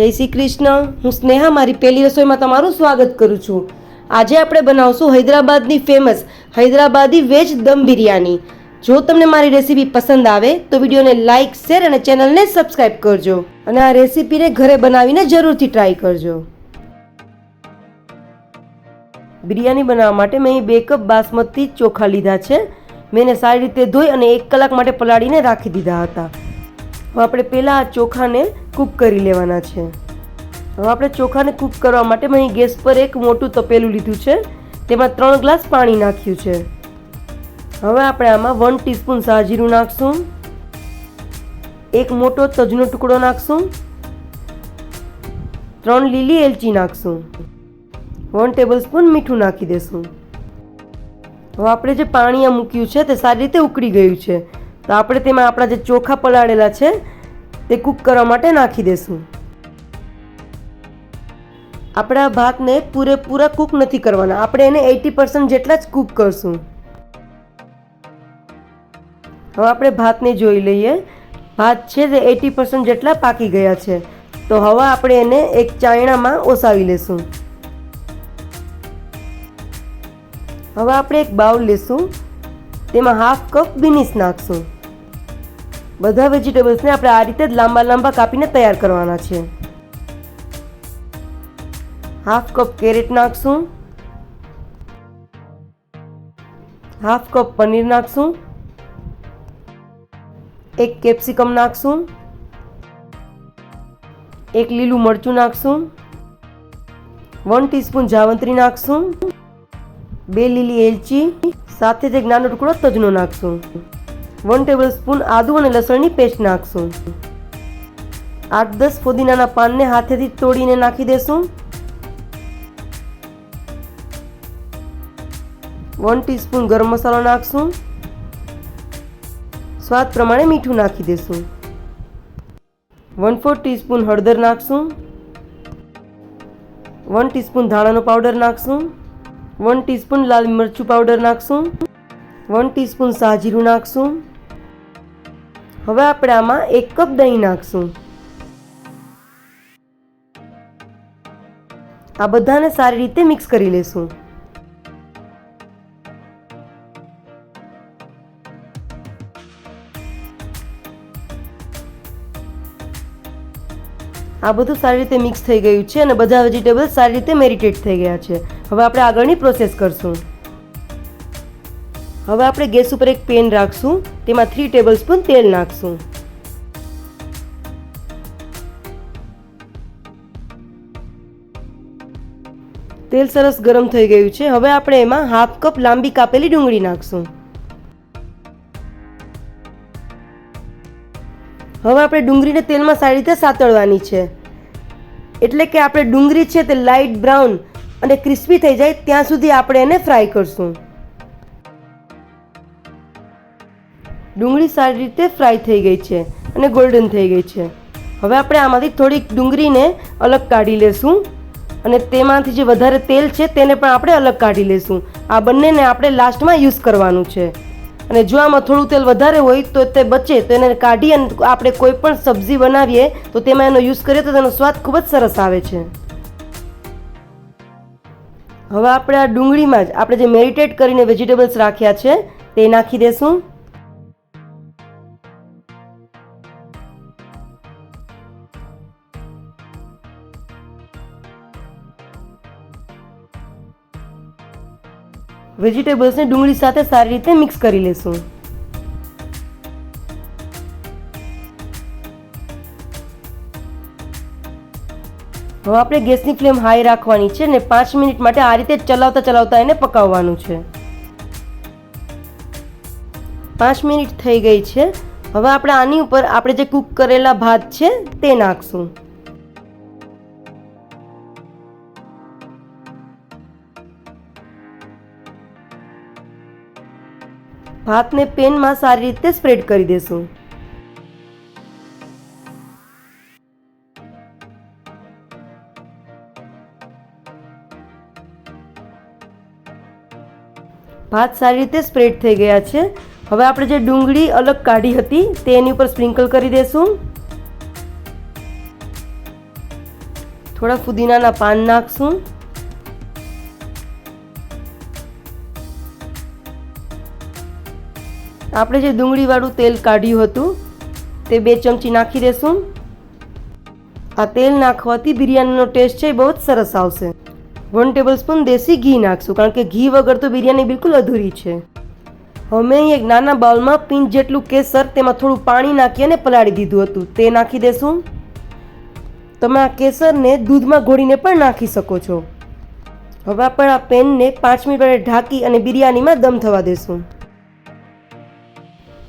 જય શ્રી કૃષ્ણ. હું સ્નેહા, મારી પહેલી રસોઈમાં તમારું સ્વાગત કરું છું. આજે આપણે બનાવશું હૈદરાબાદની ફેમસ હૈદરાબાદી વેજ દમ બિરયાની. જો તમને મારી રેસીપી પસંદ આવે, તો વિડીયોને લાઇક શેર અને ચેનલને સબસ્ક્રાઈબ કરજો. અને આ રેસીપીને ઘરે બનાવીને જરૂરથી ટ્રાય કરજો. બિરયાની બનાવવા માટે મેં અહીં બે કપ બાસમતી ચોખા લીધા છે. મેં એને સારી રીતે ધોઈ અને એક કલાક માટે પલાળીને રાખી દીધા હતા. હવે આપણે પહેલાં આ ચોખાને કૂક કરી લેવાના છે. હવે આપણે ચોખાને કૂક કરવા માટે મેં અહીં ગેસ પર એક મોટું તપેલું લીધું છે. તેમાં ત્રણ ગ્લાસ પાણી નાખ્યું છે. હવે આપણે આમાં વન ટીસ્પૂન સાજીરું નાખશું. એક મોટો તજનો ટુકડો નાખશું. ત્રણ લીલી એલચી નાખશું. વન ટેબલ સ્પૂન મીઠું નાખી દેશું. હવે આપણે જે પાણી આ મૂક્યું છે તે સારી રીતે ઉકળી ગયું છે. તો આપણે તેમાં આપણા જે ચોખા પલાળેલા છે તે કૂક કરવા માટે નાખી દેશું. આપણા ભાતને પૂરેપૂરા કૂક નથી કરવાના. આપણે એને એટી પર્સન્ટ જેટલા જ કૂક કરશું. હવે આપણે ભાતને જોઈ લઈએ. ભાત છે તે એટી પર્સન્ટ જેટલા પાકી ગયા છે. તો હવે આપણે એને એક ચાયણામાં ઓસાવી લેશું. હવે આપણે એક બાઉલ લેશું. તેમાં હાફ કપ બીનીસ નાખશું. બધા વેજીટેબલ્સને આપણે આ રીતે જ લાંબા લાંબા કાપીને તૈયાર કરવાના છે. હાફ કપ કેરેટ નાખશું. હાફ કપ પનીર નાખશું. એક કેપ્સિકમ નાખશું. એક લીલું મરચું નાખશું. વન ટીસ્પૂન જાવંત્રી નાખશું. બે લીલી એલચી. સાથે જ એક નાનો ટુકડો તજનો નાખશું. વન ટેબલ સ્પૂન આદુ અને લસણની પેસ્ટ નાખશું. આઠ દસ ફુદીનાના પાનને હાથેથી તોડીને નાખી દેશું. વન ટીસ્પૂન ગરમ મસાલો નાખશું. સ્વાદ પ્રમાણે મીઠું નાખી દેશું. વન ફોર ટીસ્પૂન હળદર નાખશું. વન ટીસ્પૂન ધાણાનો પાવડર નાખશું. વન ટીસ્પૂન લાલ મરચું પાવડર નાખશું. વન ટીસ્પૂન સાજીરું નાખશું. હવે આપણે આમાં એક કપ દહીં નાખશું. આ બધાને સારી રીતે મિક્સ કરી લેશું. આ બધું સારી રીતે મિક્સ થઈ ગયું છે અને બધા વેજીટેબલ્સ સારી રીતે મેરિટેટ થઈ ગયા છે. હવે આપણે આગળની પ્રોસેસ કરશું. હવે આપણે ગેસ ઉપર એક પેન રાખશું. તેમાં થ્રી ટેબલ સ્પૂન તેલ નાખશું. તેલ સરસ ગરમ થઈ ગયું છે. હવે આપણે એમાં હાફ કપ લાંબી કાપેલી ડુંગળી નાખશું. હવે આપણે ડુંગળીને તેલમાં સારી રીતે સાતળવાની છે. એટલે કે આપણે ડુંગળી છે તે લાઇટ બ્રાઉન અને ક્રિસ્પી થઈ જાય ત્યાં સુધી આપણે એને ફ્રાય કરશું. ડુંગળી સારી રીતે ફ્રાય થઈ ગઈ છે અને ગોલ્ડન થઈ ગઈ છે. હવે આપણે આમાંથી થોડીક ડુંગળીને અલગ કાઢી લેશું અને તેમાંથી જે વધારે તેલ છે તેને પણ આપણે અલગ કાઢી લેશું. આ બંનેને આપણે લાસ્ટમાં યુઝ કરવાનું છે. અને જો આમાં થોડું તેલ વધારે હોય તો તે બચે, તો એને કાઢી અને આપણે કોઈ પણ સબ્જી બનાવીએ તો તેમાં એનો યુઝ કરીએ તો તેનો સ્વાદ ખૂબ જ સરસ આવે છે. હવે આપણે આ ડુંગળીમાં જ આપણે જે મેરિટેટ કરીને વેજીટેબલ્સ રાખ્યા છે તે નાખી દેશું. વેજીટેબલ્સને ડુંગળી સાથે સારી રીતે મિક્સ કરી લેશું. હવે આપણે ગેસની ફ્લેમ હાઈ રાખવાની છે ને પાંચ મિનિટ માટે આ રીતે ચલાવતા ચલાવતા એને પકાવવાનું છે. પાંચ મિનિટ થઈ ગઈ છે. હવે આપણે આની ઉપર આપણે જે કૂક કરેલા ભાત છે તે નાખશું. ભાતને પેનમાં સારી રીતે સ્પ્રેડ કરી દેશું. ભાત સારી રીતે સ્પ્રેડ થઈ ગયા છે. હવે આપણે જે ડુંગળી અલગ કાઢી હતી તે એની ઉપર સ્પ્રિંકલ કરી દેશું. થોડા ફુદીનાના પાન નાખશું. આપણે જે ડુંગળીવાળું તેલ કાઢ્યું હતું, તે બે ચમચી નાખી દેશું. આ તેલ નાખવાથી બિરયાનીનો ટેસ્ટ છે એ બહુ જ સરસ આવશે. વન ટેબલ સ્પૂન દેશી ઘી નાખશું, કારણ કે ઘી વગર તો બિરયાની બિલકુલ અધૂરી છે. અમે એક નાના બાઉલમાં પિંચ જેટલું કેસર, તેમાં થોડું પાણી નાખી અને પલાળી દીધું હતું. તે નાખી દેશું. તમે આ કેસરને દૂધમાં ઘોળીને પણ નાખી શકો છો. હવે આપણે આ પેનને પાંચ મિનિટ માટે ઢાંકી અને બિરયાનીમાં દમ થવા દેશું.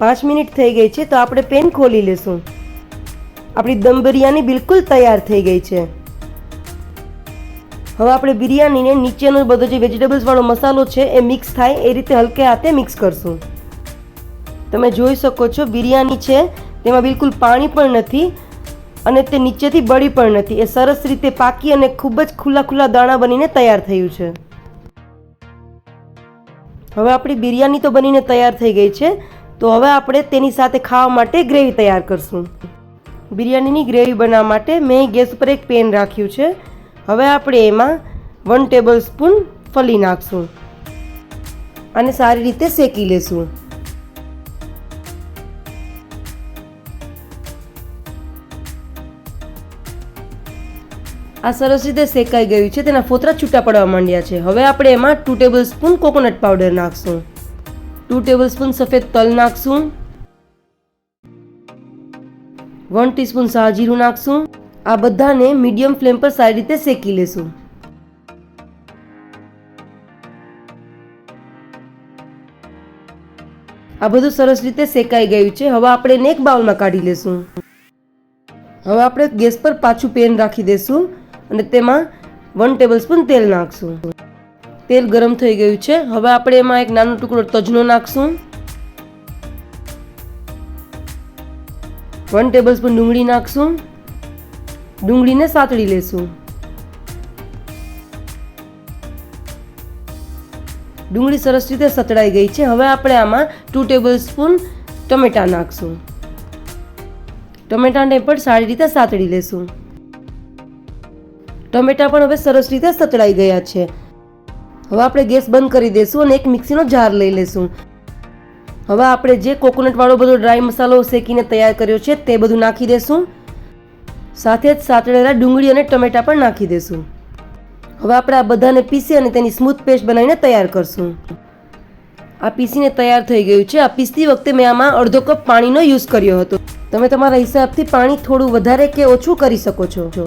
પાંચ મિનિટ થઈ ગઈ છે, તો આપણે પેન ખોલી લેશું. આપણી દમ બિરયાની બિલકુલ તૈયાર થઈ ગઈ છે. હવે આપણે બિરયાનીને નીચેનો બધો જે વેજીટેબલ્સ વાળો મસાલો છે, એ મિક્સ થાય, એ રીતે હલકે હાથે મિક્સ કરશું. તમે જોઈ શકો છો, બિરયાની છે, તેમાં બિલકુલ પાણી પણ નથી અને તે નીચેથી બળી પણ નથી. એ સરસ રીતે પાકી અને ખૂબ જ ખુલ્લા ખુલ્લા દાણા બનીને તૈયાર થયું છે. હવે આપણી બિરયાની તો બનીને તૈયાર થઈ ગઈ છે. તો હવે આપણે તેની સાથે ખાવા માટે ગ્રેવી તૈયાર કરશું. બિરયાનીની ગ્રેવી બનાવવા માટે મેં ગેસ ઉપર એક પેન રાખ્યું છે. હવે આપણે એમાં વન ટેબલ સ્પૂન ફલી નાખશું. અને સારી રીતે શેકી લેશું. આ સરસ રીતે શેકાઈ ગયું છે. તેના ફોતરા છૂટા પડવા માંડ્યા છે. હવે આપણે એમાં two table spoon coconut powder નાખશું. ટુ ટેબલ સ્પૂન સફેદ તલ નાખશું વન ટીસ્પૂન શાહજીરું નાખશું આ બધાને મીડિયમ ફ્લેમ પર સારી રીતે શેકી લેશું. આ બધું સરસ રીતે શેકાઈ ગયું છે. હવે આપણે એને એક બાઉલમાં કાઢી લેશું. હવે આપણે ગેસ પર પાછું પેન રાખી દેશું અને તેમાં વન ટેબલ સ્પૂન તેલ નાખશું. તેલ ગરમ થઈ ગયું છે. હવે આપણે એમાં એક નાનો ટુકડો તજનો નાખશું. વન ટેબલ સ્પૂન ડુંગળી નાખશું. ડુંગળીને સાતળી લેશું. ડુંગળી સરસ રીતે સતળાઈ ગઈ છે. હવે આપણે આમાં ટુ ટેબલ સ્પૂન ટમેટાં નાખશું. ટમેટાને પણ સારી રીતે સાતળી લેશું. ટમેટાં પણ હવે સરસ રીતે સતળાઈ ગયા છે. હવે આપણે ગેસ બંધ કરી દઈશું અને એક મિક્સીનો જાર લઈ લઈશું હવે આપણે જે કોકોનટવાળો બધો ડ્રાય મસાલો શેકીને તૈયાર કર્યો છે તે બધું નાખી દઈશું સાથે જ સાતળેલા ડુંગળી અને ટમેટા પણ નાખી દઈશું હવે આપણે આ બધાને પીસી અને તેની સ્મૂથ પેસ્ટ બનાવીને તૈયાર કરશું. આ પીસીને તૈયાર થઈ ગયું છે. આ પીસતી વખતે મેં આમાં અડધો કપ પાણીનો યુઝ કર્યો હતો. તમે તમારા હિસાબથી પાણી થોડું વધારે કે ઓછું કરી શકો છો?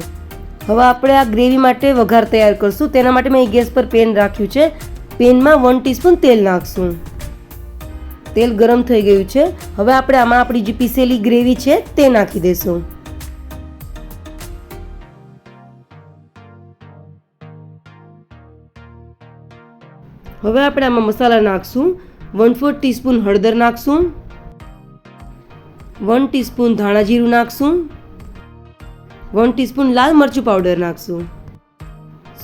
હવે આપણે આ ગ્રેવી માટે વઘાર તૈયાર કરશું. તેના માટે મેં ગેસ પર પેન રાખ્યું છે. પેનમાં વન ટીસ્પૂન તેલ નાખશું. તેલ ગરમ થઈ ગયું છે. હવે આપણે આમાં આપણી જે પીસેલી ગ્રેવી છે તે નાખી દઈશું હવે આપણે આમાં મસાલા નાખશું. વન ફોર ટીસ્પૂન હળદર નાખશું. વન ટીસ્પૂન ધાણા જીરું નાખશું. વન ટીસ્પૂન લાલ મરચું પાવડર નાખશું.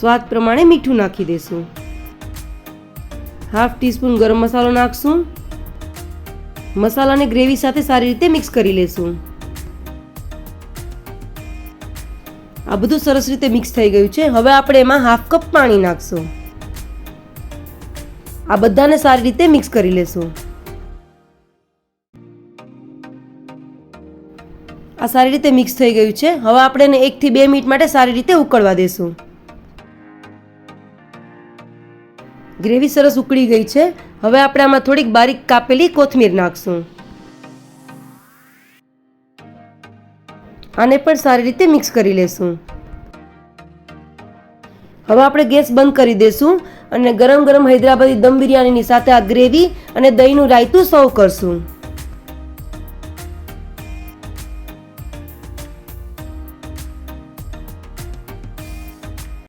સ્વાદ પ્રમાણે મીઠું નાખી દઈશું હાફ ટીસ્પૂન ગરમ મસાલો નાખશું. મસાલાને ગ્રેવી સાથે સારી રીતે મિક્સ કરી લેશું. આ બધું સરસ રીતે મિક્સ થઈ ગયું છે. હવે આપણે એમાં હાફ કપ પાણી નાખશું. આ બધાને સારી રીતે મિક્સ કરી લેશું. આ સારી રીતે મિક્સ થઈ ગયું છે. હવે આપણે એને એકથી બે મિનિટ માટે સારી રીતે ઉકળવા દેશું. ગ્રેવી સરસ ઉકળી ગઈ છે. હવે આપણે આમાં થોડીક બારીક કાપેલી કોથમીર નાખશું. આને પણ સારી રીતે મિક્સ કરી લેશું. હવે આપણે ગેસ બંધ કરી દેશું અને ગરમ ગરમ હૈદરાબાદી દમ બિરયાનીની સાથે આ ગ્રેવી અને દહીંનું રાયતું સર્વ કરશું.